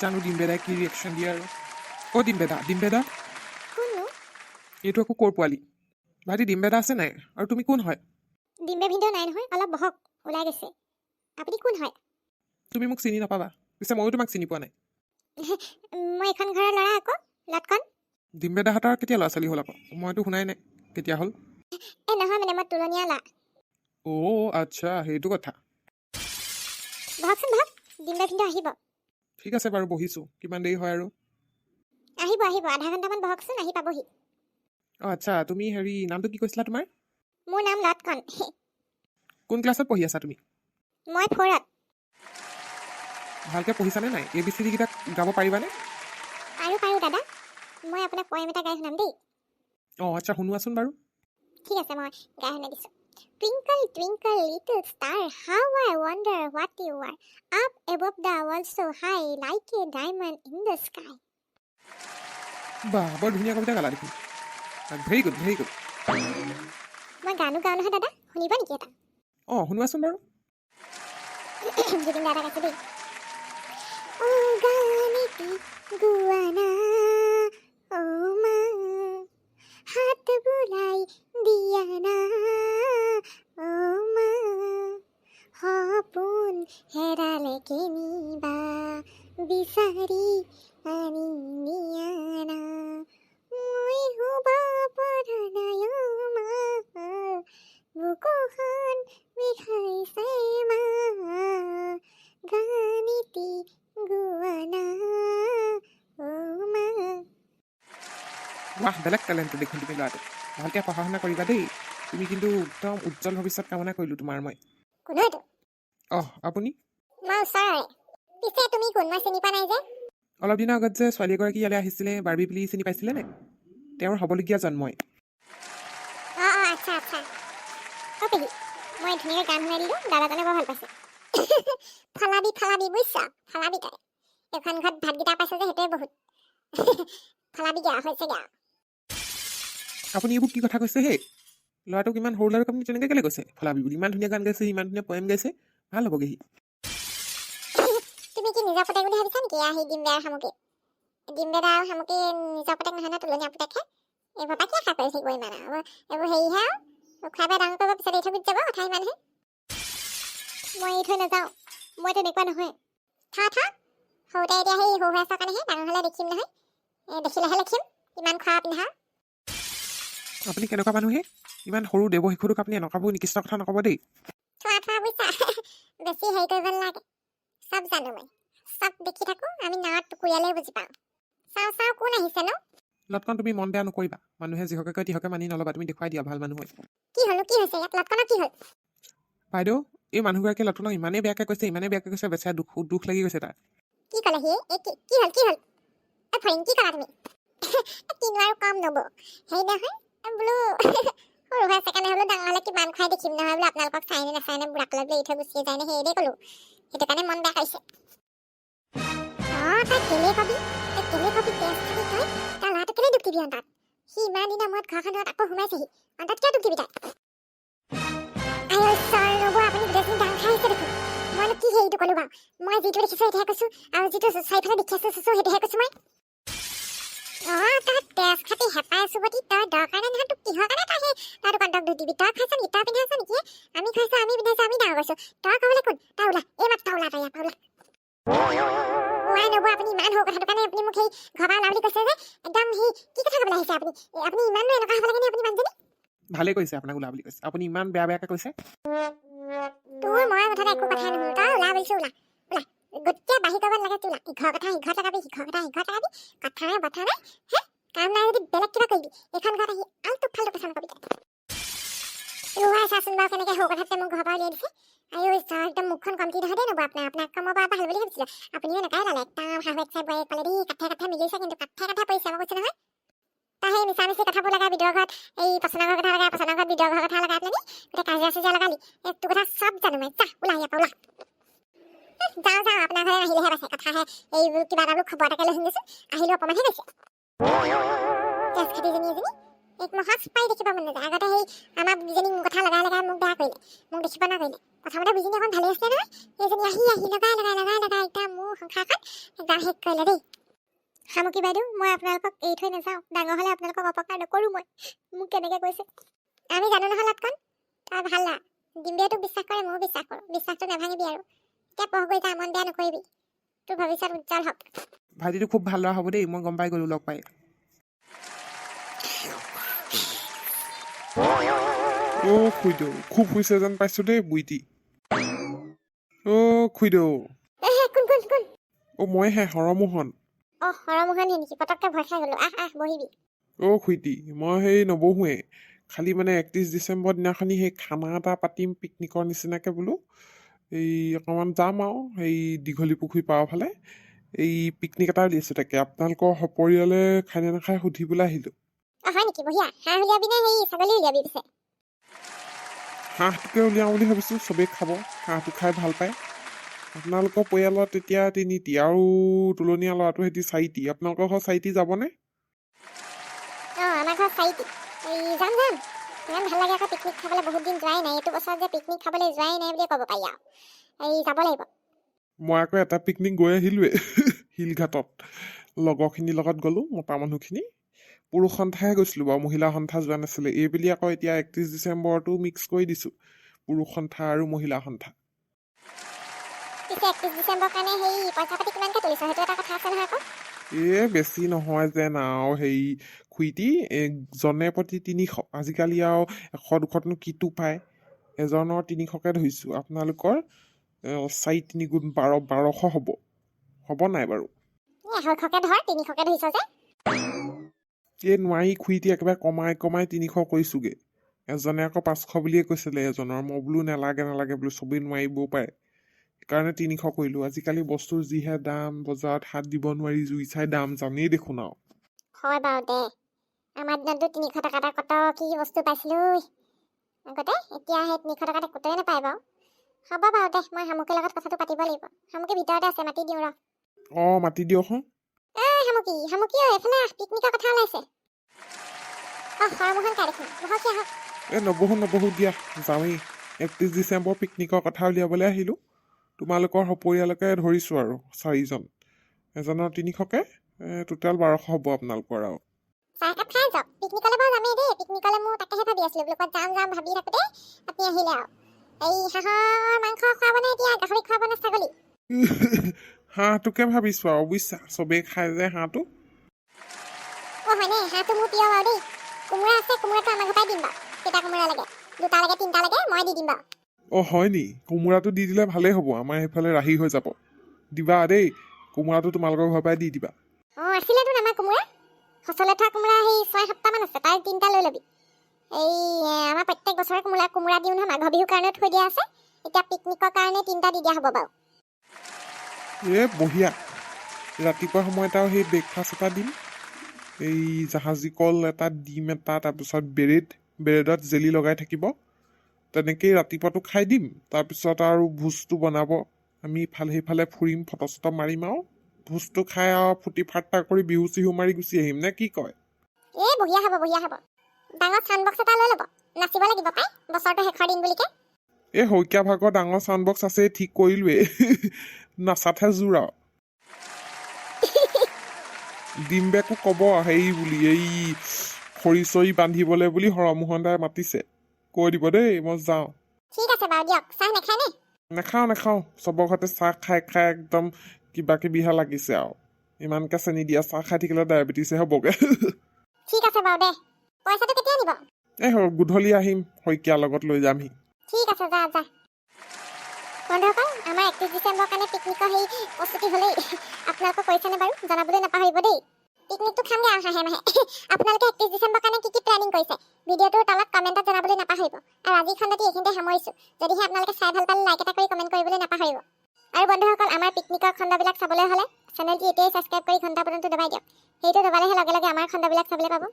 জানো ডিম্বেদাই কি ৰিয়েকশ্যন দিয়ে আৰু। অ' ডিম্বেদা ডিম্বেদা? এইটো আকৌ ক'ৰ পোৱালি? ভাইটি ডিম্বেদা আছে নাই? আৰু তুমি কোন হয়? ডিম্বে ভিডিঅ' নাই নহয় অলপ বহক ওলাই গৈছে। আপুনি কোন হয়? তুমি মোক চিনি নাপাবা পিছে ময়ো তোমাক চিনি পোৱা নাই। মই এইখন ঘৰৰ ল'ৰা আকৌ লটকন। ডিম্বেদাহঁতৰ কেতিয়া ল'ৰা ছোৱালী হ'ল আকৌ? মইতো শুনাই নাই কেতিয়া হ'ল? এই নহয় মানে মই তুলনীয়া ল'ৰা। অ' আচ্ছা সেইটো কথা। বহকচোন বহক ডিম্বে ভিডিঅ' আহিব। ঠিক আছে বাৰু বহিছোঁ। কিমান দেৰি হয় আৰু? আহিব আহিব। আধা ঘণ্টামান বহকচোন আহি পাবহি। অঁ আচ্ছা তুমি হেৰি নামটো কি কৈছিলা তোমাৰ? মোৰ নাম লটকন। কোন ক্লাছত পঢ়ি আছা তুমি? মই ফ'ৰত। ভালকৈ পঢ়িছানে নাই? এ বি চি ডিকেইটা গাব পাৰিবানে? পাৰোঁ পাৰোঁ দাদা। মই আপোনাক পয়েম এটা গাই শুনাম দেই। অঁ আচ্ছা শুনোৱাচোন বাৰু। ঠিক আছে মই গাই শুনাই দিছোঁ। Twinkle twinkle little star how I wonder what you are up above the world so' high like a diamond in the sky বাহ বৰ ধুনীয়া কবিতা গালা দেখোন। ভেৰি গুড ভেৰি গুড মই গানো গাওঁ নহয় দাদা। শুনিব নেকি এটা? অঁ শুনোৱাচোন বাৰু। জুবিন দাদা গাইছে দেই। অ' গানেটি গোৱানা অ' মা হাত বুলাই দিয়া না ও মা। সপোন হেরালে কিনিবা বিচাৰি আনি নিয়া। বাহ বেলেগ টেলেণ্টেড দেখোন তুমি ল'ৰাটো ভালকৈ পঢ়া শুনা কৰিবা দেই। তুমি কিন্তু একদম উজ্জ্বল ভৱিষ্যত কামনা কৰিলোঁ তোমাৰ মই। কোন এইটো অঁ আপুনি অলপ দিনৰ আগত যে ছোৱালী এগৰাকী ইয়ালৈ আহিছিলে বাৰ্বি বুলি চিনি পাইছিলে নে? তেওঁৰ হ'বলগীয়া জন্মই। অঁ অঁ আচ্ছা আচ্ছা। অ' পেহী মই ধুনীয়াকৈ গান শুনাই দিলোঁ দাদাজনে বৰ ভাল পাইছে। ফালাবি ফালাবি বুজিছা ফালাবি তই। এইখন ঘৰত ভাতকেইটা পাইছে যে সেইটোৱে বহুত। ফালাবিগৈ আৰু হৈছেগৈ আৰু আপুনি এইবোৰ কি কথা কৈছে হে ল'ৰাটোক ইমান সৰু ল'ৰাটোক আপুনি তেনেকৈ কেলৈ কৈছে? ফলাবি বুলি ইমান ধুনীয়া গান গাইছে ইমান ধুনীয়া পয়েম গাইছে ভাল হ'বগৈ সি সেই দেখিলেহে লিখিম। ইমান খোৱা পিন্ধা। আপুনি কেনেকুৱা মানুহে? ইমান সৰু দেৱ শিশুটোক আপুনি এনেকুৱাবোৰ নিকৃষ্ট কথা নক'ব দেই। থোৱা থোৱা বুজিছা বেছি হেৰি কৰিব নালাগে। চব জানো মই। চব দেখি থাকোঁ আমি নাৱত টুকুৰিয়ালেই বুজি পাওঁ। চাওঁ চাওঁ কোন আহিছে ন? লটকন তুমি মন বেয়া নকৰিবা। মানুহে যিহকে কয় তিহকে মানি নল'বা। তুমি দেখুৱাই দিয়া ভাল মানুহ হয়। কি হ'লো কি হৈছে ইয়াত? লটকনৰ কি হ'ল? বাইদেউ এই মানুহগৰাকীয়ে লটনক ইমানেই বেয়াকৈ কৈছে ইমানেই বেয়াকৈ কৈছে বেচেৰা দুখ দুখ লাগি গৈছে তাৰ কি ক'লে সি? কি হ'ল কি হ'ল? ফৰিং কি ক'লা তুমি? এ, কিনো আৰু কম নব। হেৰি নহয় বোলো সৰু হৈ আছে কাৰণে বোলো ডাঙৰ হ'লে কিমান খুৱাই দেখিম নহয় বোলো আপোনালোকক চাই নে বুঢ়াকলৈ বোলে এৰি থৈ গুচি যায় নে ক'লো সেইটো কাৰণে মন বেয়া কৰিছে। অঁ তই কেলে কবি তই কেলে কবি তেজ খাবি তই তই ল'ৰাটো কেলে দুখ দিবি অন্তত? সি ইমান দিনৰ মূৰত ঘৰখনত আকৌ সোমাইছেহি। অন্তত কিয় দুখ দিবি তই? খাই মই যিটো দেখিছো সেইটোহে কৈছো। আৰু যিটো চাৰিফালে দেখি আছো চুচু সেইটোহে কৈছো মই। অঁ তই তেজ খাতি হেঁপাই আছো বুলি তই দৰকাৰ নাই নহয় তোক কিহৰ কাৰণে তই সেই তই দোকানক দুখ দিবি তই খাইছ নেকি তই পিন্ধাইছ নেকি? আমি খাইছো আমি পিন্ধাইছো আমি ডাঙৰ কৰিছো তই ক'বলৈ কোন? তই ওলা এই মাত্ৰ ওলা তই ইয়াৰ পৰা ওলা। ওৱাই নব আপুনি ইমান সৰু কথাটো কাৰণে আপুনি মোক সেই ঘৰ পৰা ওলা বুলি কৈছে যে একদম সেই কি কথা ক'বলৈ আহিছে আপুনি? এ, আপুনি ইমানো এনেকুৱা হ'ব লাগে নে আপুনি মানুহজনী? ভালেই কৰিছে আপোনাক ওলা বুলি কৈছে। আপুনি ইমান বেয়া বেয়াকৈ কৈছে। তোৰ মই মুঠতে একো কথাই নহ'ল তই ওলা বুলিছো ওলা। গোটেই বাঢ়ি কৰিব নালাগে তোৰ ওলা ইঘৰ কথা সিঘৰত লগাবি সিঘৰ কথা সিঘৰত লগাবি কথা নাই হে কাম নাই যদি বেলেগ কিবা কৰিবি। এইখন ঘৰত আহি আলটু ফাল্টু কথা নকবি ৰোৱাই চাচোন বাৰু কেনেকৈ সৰু কথাতে মোক ঘৰৰ পৰা উলিয়াই দিছে। ঈশ্বৰ একদম মুখখন কমটি নহয় দেই নব। আপোনাৰ আপোনাক কমৰ পৰা ভাল বুলি ভাবিছিলোঁ। আপুনিও এনেকুৱাই একদম এক চাই ক'লে দেই কাঠে কাঠে মিলিছে কিন্তু কাঠে কাঠে পৰিছে মই কৈছোঁ নহয় তই সেই মিছা মিছি কথাবোৰ লগাই বিদৰ ঘৰত এই পচন্দৰ ঘৰ কথা লগাই পচন্দৰ ঘৰত বিদৰ ঘৰ কথা লগাই পেলাই গোটেই কাজিয়া চাজিয়া লগালি এ, তোৰ কথা চব জানো মই যা ওলা ইয়াৰ পৰা ওলা এহ, যাওঁ যাওঁ আপোনাৰ ঘৰত আহিলেহে পাইছে কথাহে এইবোৰ কিবা এটা বোলো খবৰ এটাকে লৈ শুনিছোঁ আহিলোঁ অকণমানহে গৈছে খাতিজনী এজনী এক মহা পাই দেখিব মন আগতে সেই আমাৰ দুজনী কথা লগাই লগাই মোক বেয়া কৰিলে মোক দেখিব নকৰিলে প্ৰথমতে বুজিনি অকণ ভালেই আছিলে নহয় সেইজনী আহি আহি লগাই লগাই লগাই লগাই একদম মোৰ সংসাৰখন একদম শেষ কৰিলে দেই শামুকী বাইদেউ মই আপোনালোকক এৰি থৈ নাযাওঁ ডাঙৰ হ'লে আপোনালোকক অপকাৰ নকৰোঁ মই মোক কেনেকৈ কৈছে আমি জানো নহয় লটকন তই ভাল না ডিম্বিয়ে তোক বিশ্বাস কৰে ময়ো বিশ্বাস কৰোঁ বিশ্বাসটো নাভাঙিবি আৰু এতিয়া পঢ় গৈ যা মন বেয়া নকৰিবি তোৰ ভৱিষ্যত উজ্জ্বল হওক ভাইটিটো খুব ভাল ল'ৰা হ'ব দেই মই গম পাই গ'লোঁ লগ পাই। অ' খুইদেউ খুব হৈছে যেন পাইছোঁ দেই বুইটি। অ' খুইদেউ। এ হে কোন কোন কোন? অ' মইহে হৰমোহন। অ হৰমোহন নেকি পটককৈ ভয় খাই গ'লো। আহ আহ বহিবি। অ' খুইটি মই সেই নবহোৱে। খালি মানে একত্ৰিছ ডিচেম্বৰ দিনাখনি সেই খানা এটা পাতিম পিকনিকৰ নিচিনাকৈ বোলো। এই অকণমান যাম আৰু সেই দীঘলী পুখুৰী পাৰৰ ফালে। এই পিকনিক এটা উলিয়াইছোঁ তাকে। আপোনালোকৰ সপৰিয়ালে খাই নে নাখায় সুধিবলৈ আহিলোঁ। অ হয় নেকি? বঢ়িয়া। হাঁহ উলিয়াবি নে সেই ছাগলী উলিয়াবি পিছে? হাঁহটোকে উলিয়াওঁ বুলি ভাবিছোঁ চবেই খাব। হাঁহটো খাই ভাল পায়। আপোনালোকৰ পৰিয়ালত তেতিয়া তিনিটি আৰু তুলনীয়া ল'ৰাটো সৈতে চাৰিটি। আপোনালোকৰ ঘৰত চাৰিটি যাবনে? অ আমাৰ ঘৰত চাৰিটি। এই যাম যাম। ইমান ভাল লাগে আকৌ পিকনিক খাবলৈ। বহুত দিন যোৱাই নাই। এইটো বছৰত যে পিকনিক খাবলৈ যোৱাই নাই বুলিয়ে ক'ব পাৰি আৰু। এই যাব লাগিব। মই আকৌ এটা পিকনিক গৈ আহিলোৱে শিলঘাটত। লগৰখিনিৰ লগত গ'লোঁ মতা মানুহখিনি। পুৰুষ সন্থাহে গৈছিলোঁ বাৰু মহিলা সন্থা যোৱা নাছিলে। এইবুলি আকৌ এতিয়া একত্ৰিছ ডিচেম্বৰটো মিক্স কৰি দিছোঁ পুৰুষ সন্থা আৰু মহিলা সন্থা পিছে একত্ৰিছ ডিচেম্বৰ কাৰণে সেই পইচা পাতি কিমানকৈ তুলিছ? সেইটো এটা কথা আছে নহয় আকৌ। এ বেছি নহয় যেন আৰু হেৰি খুইটি জনে প্ৰতি তিনিশ। আজিকালি আৰু এশ দুশতনো কিটো পায়। এজনৰ তিনিশকৈ ধৰিছোঁ। আপোনালোকৰ? চাৰি তিনি গুণ বাৰ বাৰশ হ'ব। হ'ব নাই বাৰু? এই নোৱাৰি খুইটি একেবাৰে কমাই কমাই তিনিশ কৰিছোঁগৈ। এজনে আকৌ পাঁচশ বুলিয়ে কৈছিলে এজনৰ। মই বোলো নালাগে নালাগে বোলো চবেই নোৱাৰিবও পাৰে। সেইকাৰণে তিনিশ কৰিলোঁ। আজিকালি বস্তুৰ যিহে দাম বজাৰত হাত দিব নোৱাৰি জুই চাই দাম জানেই দেখোন আৰু। হয় বাৰু দে। আমাৰ দিনততো তিনিশ টকা এটা কত কি বস্তু পাইছিলোঁ। আগতে এতিয়া সেই তিনিশ টকাত একোটোৱে নাপায় বাৰু। হ'ব বাৰু দে মই শামুকীৰ লগত কথাটো পাতিব লাগিব। শামুকী ভিতৰতে আছে মাতি দিওঁ ৰ। অঁ মাতি দিয়ক হা। এই শামুকী শামুকী ঐ এইফালে আহ পিকনিকৰ কথা ওলাইছে। দেখোন বহক আহক। এই নবহো নবহো দিয়া যাওঁৱেই। একত্ৰিছ ডিচেম্বৰ পিকনিকৰ কথা উলিয়াবলৈ আহিলোঁ। তোমালোকৰ সপৰিয়ালকে ধৰিছোঁ আৰু চাৰিজন। এজনৰ তিনিশকৈ টোটেল বাৰশ হ'ব আপোনালোকৰ আৰু। চাহ একাপ খাই যাওক। পিকনিকলৈ বাৰু যামেই দেই পিকনিকলৈ মোৰ তাকেহে ভাবি আছিলোঁ বোলো ক'ত যাম যাম ভাবি থাকোঁতে আপুনি আহিলে আৰু। এই হাঁহৰ মাংস খুৱাবনে এতিয়া? গাহৰি খুৱাবনে ছাগলী? হাঁহটোকে ভাবিছোঁ আৰু বুজিছা চবেই খাই যে হাঁহটো। অ হয়নে হাঁহটো মোৰ প্ৰিয় বাৰু দেই। কোমোৰা আছে কোমোৰাটো আমাৰ ঘৰ পৰাই দিম বাৰু। কেইটা কোমোৰা লাগে? দুটা লাগে তিনিটা লাগে মই দি দিম বাৰু। অঁ হয় নি? কোমোৰাটো দি দিলে ভালেই হ'ব। আমাৰ সেইফালে ৰাহি হৈ যাব। দিবা দেই। কোমোৰাটো তোমালোকৰ ঘৰৰ পৰাই দি দিবা। অঁ আছিলেতো আমাৰ কোমোৰা। সচলে থোৱা কোমোৰা সেই ছয় সাতটামান আছে তাই তিনিটা লৈ ল'বি। এই বছৰে কোমোৰা কোমোৰা দিওঁ নহয় মাঘৰ বিহুৰ কাৰণে থৈ দিয়া আছে। এতিয়া পিকনিকৰ কাৰণে তিনিটা দি দিয়া হ'ব বাৰু। এ বঢ়িয়া। ৰাতিপুৱা সময়ত আৰু সেই ব্ৰেকফাষ্ট এটা দিম। এই জাহাজী কল এটা ডিম এটা তাৰপিছত ব্ৰেড ব্ৰেডত জেলি লগাই থাকিব। তেনেকেই ৰাতিপুৱাটো খাই দিম। তাৰপিছত আৰু ভোজটো বনাব। আমি ইফালে সিফালে ফুৰিম ফটো চটো মাৰিম আৰু। ভোজটো খাই আৰু ফূৰ্তি ফাৰ্তা কৰি বিহু চিহু মাৰি গুচি আহিম নে কি কয়? এই বঢ়িয়া হ'ব বঢ়িয়া হ'ব। ডাঙৰ চাউণ্ড বক্স এটা লৈ ল'ব। নাচিব লাগিব পাই বছৰটো শেষৰ দিন বুলিকে। এই শইকীয়া ভাগৰ ডাঙৰ চাউণ্ড বক্স আছে ঠিক কৰিলোৱেই নাচাতহে জোৰ আৰু। ডিম্বেকো ক'ব হেৰি বুলি এই খৰি চৰি বান্ধিবলৈ বুলি হৰমোহন দাই মাতিছে। কৈ দিব দেই মই যাওঁ। ঠিক আছে বাৰু দিয়ক চাহ নাখায় নে? নাখাওঁ নাখাওঁ চবৰ ঘৰতে চাহ খাই খাই একদম কিবা কিবিহে লাগিছে আৰু। ইমানকৈ চেনি দিয়া চাহ খাই থাকিলে ডায়েবেটিছে হ'বগৈ। ঠিক আছে বাৰু দে পইচাটো কেতিয়া নিব? হ- গধূলি আহিম শইকীয়াৰ লগত লৈ যামহি। ঠিক আছে যা যা। বন্ধুসকল আমাৰ একত্ৰিছ ডিচেম্বৰ কাৰণে পিকনিকৰ সেই প্ৰস্তুতি হ'লেই। আপোনালোকে কৰিছেনে বাৰু জনাবলৈ নাপাহৰিব দেই। পিকনিকটো খামগৈ আৰু হাঁহে মাহে। আপোনালোকে একত্ৰিছ ডিচেম্বৰ কাৰণে কি কি প্লেনিং কৰিছে? ভিডিঅ'টোৰ তলত কমেণ্টত জনাবলৈ নাপাহৰিব। আৰু আজি খণ্ডটি এইখিনিতে সামৰিছোঁ। যদিহে আপোনালোকে চাই ভাল পালে লাইক এটা কৰি কমেণ্ট কৰিবলৈ নাপাহৰিব। আৰু বন্ধুসকল আমাৰ পিকনিকৰ খণ্ডবিলাক চাবলৈ হ'লে চেনেলটি এতিয়াই ছাবস্ক্ৰাইব কৰি ঘণ্টা বটনটো দবাই দিয়ক। সেইটো দবালেহে লগে লগে আমাৰ খণ্ডবিলাক চাবলৈ পাব।